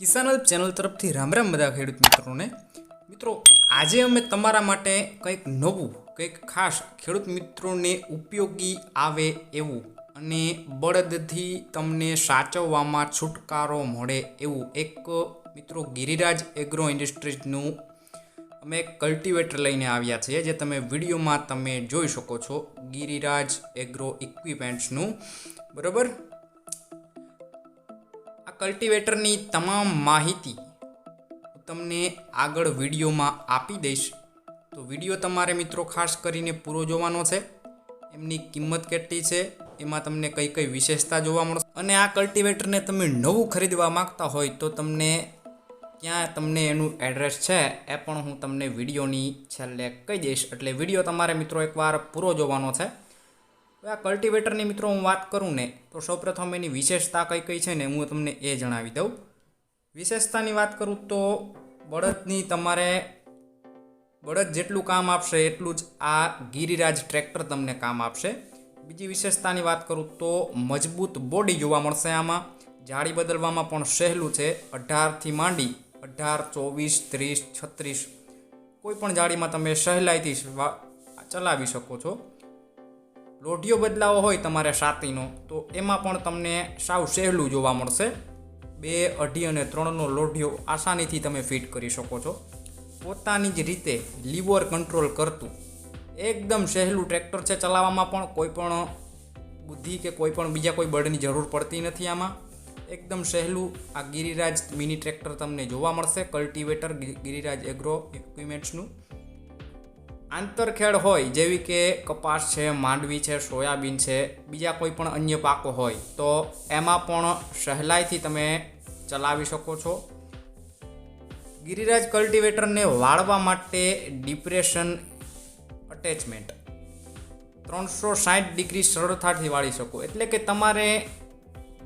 કિસાન help channel તરફથી રામ રામ બધા ખેડૂત મિત્રોને. મિત્રો, આજે અમે તમારા માટે કંઈક નવું, કંઈક ખાસ ખેડૂત મિત્રોને ઉપયોગી આવે એવું અને બળદથી તમને સાચવવામાં છુટકારો મળે એવું એક, મિત્રો, ગિરિરાજ એગ્રો ઇન્ડસ્ટ્રીઝનું અમે કલ્ટિવેટર લઈને આવ્યા છીએ, જે તમે વિડીયોમાં તમે જોઈ શકો છો. ગિરિરાજ એગ્રો ઇક્વિપમેન્ટ્સનું. બરાબર? કલ્ટિવેટરની તમામ માહિતી તમને આગળ વિડીયોમાં આપી દઈશ. તો વીડિયો તમારે મિત્રો ખાસ કરીને પૂરો જોવાનો છે. એમની કિંમત કેટલી છે, એમાં તમને કઈ કઈ વિશેષતા જોવા મળશે અને આ કલ્ટિવેટરને તમે નવું ખરીદવા માંગતા હોય તો તમને ક્યાં તમને એનું એડ્રેસ છે એ પણ હું તમને વિડીયોની છેલ્લે કહી દઈશ. એટલે વીડિયો તમારે મિત્રો એકવાર પૂરો જોવાનો છે. હવે આ કલ્ટિવેટરની મિત્રો હું વાત કરું ને, તો સૌપ્રથમ એની વિશેષતા કઈ કઈ છે ને હું તમને એ જણાવી દઉં. વિશેષતાની વાત કરું તો બળદની તમારે બળદ જેટલું કામ આપશે એટલું જ આ ગિરિરાજ ટ્રેક્ટર તમને કામ આપશે. બીજી વિશેષતાની વાત કરું તો મજબૂત બોડી જોવા મળશે આમાં. જાળી બદલવામાં પણ સહેલું છે. અઢારથી માંડી અઢાર, ચોવીસ, ત્રીસ, છત્રીસ. કોઈ પણ જાળીમાં તમે સહેલાઈથી ચલાવી શકો છો. લોઢિયો બદલાવો હોય તમારે સાતીનો, તો એમાં પણ તમને સાવ સહેલું જોવા મળશે. બે અઢી અને ત્રણનો લોઢિયો આસાનીથી તમે ફિટ કરી શકો છો. પોતાની જ રીતે લીવર કંટ્રોલ કરતું. એકદમ સહેલું ટ્રેક્ટર છે ચલાવવામાં પણ, કોઈ પણ બુદ્ધિ કે કોઈ પણ બીજા કોઈ બળની જરૂર પડતી નથી આમાં. એકદમ સહેલું આ ગિરિરાજ મિની ટ્રેક્ટર તમને જોવા મળશે, કલ્ટિવેટર ગિરિરાજ એગ્રો ઇક્વિપમેન્ટ્સનું આંતરખેડ હોય જેવી કે કપાસ છે, માંડવી છે, સોયાબીન છે, બીજા કોઈ પણ અન્ય પાકો હોય, તો એમાં પણ સહેલાઈથી તમે ચલાવી શકો છો. ગિરિરાજ કલ્ટિવેટરને વાળવા માટે ડિપ્રેશન અટેચમેન્ટ. ત્રણસો સાઠ ડિગ્રી સરળતાથી વાળી શકો. એટલે કે તમારે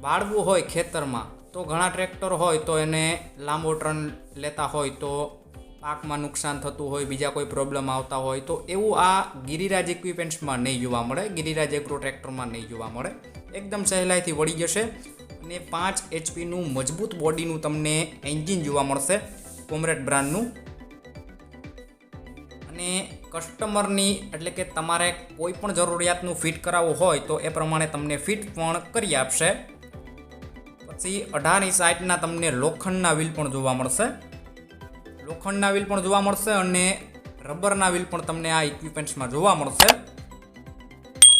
વાળવું હોય ખેતરમાં, તો ઘણા ટ્રેક્ટર હોય તો એને લાંબો ટર્ન લેતા હોય તો પાકમાં નુકસાન થતું હોય, બીજા કોઈ પ્રોબ્લેમ આવતા હોય, તો એવું આ ગિરિરાજ ઇક્વિપમેન્ટ્સમાં નહીં જોવા મળે. ગિરિરાજ એગ્રો ટ્રેક્ટરમાં નહીં જોવા મળે. એકદમ સહેલાઈથી વળી જશે અને પાંચ એચપીનું મજબૂત બોડીનું તમને એન્જિન જોવા મળશે, કોમરેડ બ્રાન્ડનું. અને કસ્ટમરની એટલે કે તમારે કોઈ પણ જરૂરિયાતનું ફિટ કરાવવું હોય, તો એ પ્રમાણે તમને ફિટ પણ કરી આપશે. પછી અઢારની સાઈડના તમને લોખંડના વ્હીલ પણ જોવા મળશે. લોખંડના વ્હીલ પણ જોવા મળશે અને રબરના વ્હીલ પણ તમને આ ઇક્વિપમેન્ટ્સમાં જોવા મળશે.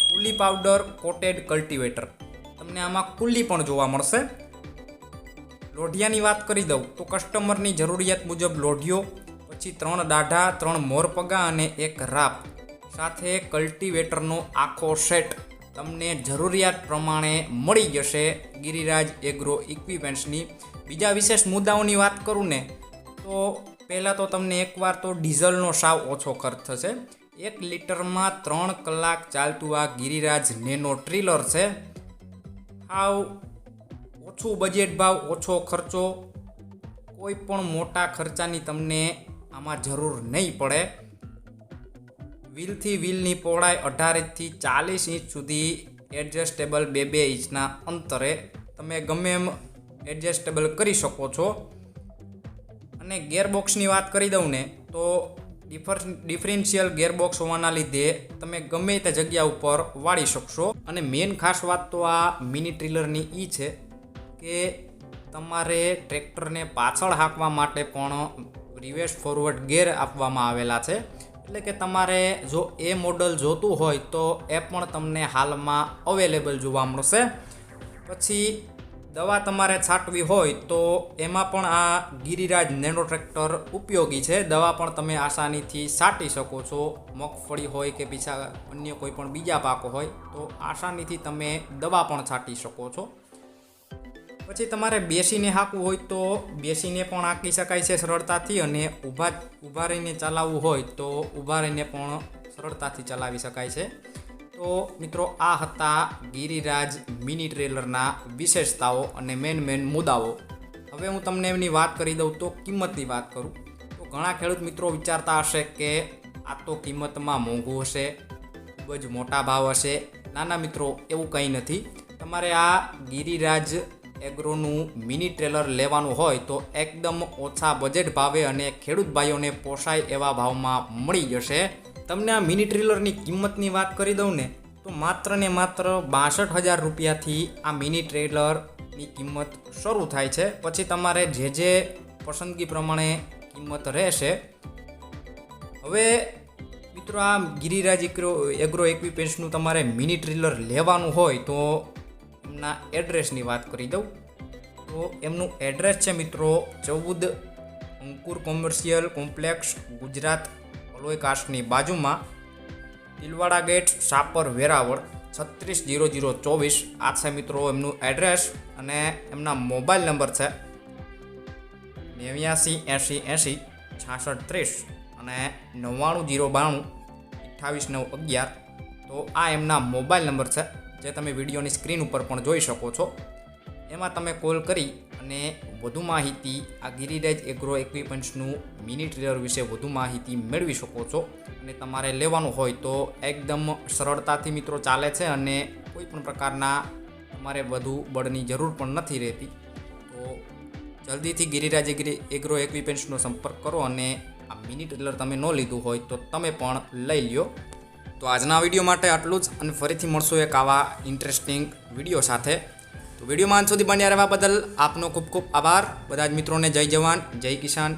Fully powder, coated cultivator. તમને આમાં કુલી પણ જોવા મળશે. લોઢિયાની વાત કરી દઉં તો કસ્ટમરની જરૂરિયાત મુજબ લોઢિયો, પછી ત્રણ દાઢા, ત્રણ મોરપગા અને એક રાપ. સાથે કલ્ટિવેટરનો આખો સેટ તમને જરૂરિયાત પ્રમાણે મળી જશે. ગિરિરાજ એગ્રો ઇક્વિપમેન્ટ્સની બીજા વિશેષ મુદ્દાઓની વાત કરું ને, તો પહેલાં તો તમને એકવાર તો ડીઝલનો સાવ ઓછો ખર્ચ થશે. એક લીટરમાં ત્રણ કલાક ચાલતું આ ગિરિરાજ નેનો ટ્રીલર છે. સાવ ઓછું બજેટ ભાવ ઓછો ખર્ચો, કોઈ પણ મોટા ખર્ચાની તમને આમાં જરૂર નહીં પડે. વ્હીલથી વ્હીલની પહોળાઈ અઢાર ઇંચથી ચાલીસ ઇંચ સુધી એડજસ્ટેબલ બે બે ઇંચના અંતરે તમે ગમે એમ એડજસ્ટેબલ કરી શકો છો. અને ગેરબોક્સની વાત કરી દઉં ને, તો ડિફર, ડિફરન્શિયલ ગેરબોક્સ હોવાના લીધે તમે ગમે તે જગ્યા ઉપર વાળી શકશો. અને મેઇન ખાસ વાત તો આ મિની ટ્રીલરની એ છે કે તમારે ટ્રેક્ટરને પાછળ હાંકવા માટે પણ રિવર્સ ફોરવર્ડ ગેર આપવામાં આવેલા છે. એટલે કે તમારે જો એ મોડલ જોતું હોય તો એ પણ તમને હાલમાં અવેલેબલ જોવા મળશે. પછી દવા તમારે છાંટવી હોય તો એમાં પણ આ ગિરિરાજ નેનો ટ્રેક્ટર ઉપયોગી છે. દવા પણ તમે આસાનીથી છાંટી શકો છો. મગફળી હોય કે બીજા અન્ય કોઈ પણ બીજા પાકો હોય તો આસાનીથી તમે દવા પણ છાંટી શકો છો. પછી તમારે બેસીને હાંકવું હોય તો બેસીને પણ હાંકી શકાય છે સરળતાથી અને ઊભા ઊભા રહીને ચલાવવું હોય તો ઊભા રહીને પણ સરળતાથી ચલાવી શકાય છે. તો મિત્રો, આ હતા ગિરિરાજ મિની ટ્રેલરના વિશેષતાઓ અને મેન મેન મુદ્દાઓ. હવે હું તમને એમની વાત કરી દઉં તો કિંમતની વાત કરું. તો ઘણા ખેડૂત મિત્રો વિચારતા હશે કે આ તો કિંમતમાં મોંઘું હશે, ખૂબ જ મોટા ભાવ હશે. નાના મિત્રો, એવું કંઈ નથી. તમારે આ ગિરિરાજ એગ્રોનું મિની ટ્રેલર લેવાનું હોય તો એકદમ ઓછા બજેટ ભાવે અને ખેડૂત ભાઈઓને પોસાય એવા ભાવમાં મળી જશે. તમને આ મિની ટ્રેલરની કિંમતની વાત કરી દઉં ને, તો માત્ર ને માત્ર બાસઠ હજાર રૂપિયાથી આ મિની ટ્રેલરની કિંમત શરૂ થાય છે. પછી તમારે જે જે પસંદગી પ્રમાણે કિંમત રહેશે. હવે મિત્રો આ ગિરિરાજ એગ્રો એગ્રો ઇક્વિપમેન્ટ્સનું તમારે મિની ટ્રેલર લેવાનું હોય તો એમના એડ્રેસની વાત કરી દઉં. તો એમનું એડ્રેસ છે મિત્રો ચૌદ Ankur commercial complex Gujarat alloy કાસ્ટની બાજુમાં તિલવાડા ગેટ, સાપર, વેરાવળ, છત્રીસ જીરો જીરો ચોવીસ. આ છે મિત્રો એમનું એડ્રેસ અને એમના મોબાઈલ નંબર છે નેવ્યાસી એંસી એંસી છાસઠ ત્રીસ અને નવ્વાણું જીરો બાણું અઠ્ઠાવીસ નવ અગિયાર. તો આ એમના મોબાઈલ નંબર છે જે તમે વિડીયોની સ્ક્રીન ઉપર પણ જોઈ શકો છો. એમાં તમે કોલ કરી અને વધુ માહિતી આ ગિરિરાજ એગ્રો એક્વિપમેન્ટ્સનું મિની ટ્રેલર વિશે વધુ માહિતી મેળવી શકો છો અને તમારે લેવાનું હોય તો એકદમ સરળતાથી મિત્રો ચાલે છે અને કોઈ પણ પ્રકારના તમારે વધુ બળની જરૂર પણ નથી રહેતી. તો જલ્દીથી ગિરિરાજ એગ્રી એક્વિપમેન્ટ્સનો સંપર્ક કરો અને આ મિની ટ્રેલર તમે ન લીધું હોય તો તમે પણ લઈ લ્યો. તો આજના વીડિયો માટે આટલું જ અને ફરીથી મળશું એક આવા ઇન્ટરેસ્ટિંગ વીડિયો સાથે. તો વિડીયોમાં અંત સુધી બન્યા રહેવા બદલ આપનો ખૂબ ખૂબ આભાર. બધા જ મિત્રોને જય જવાન, જય કિસાન.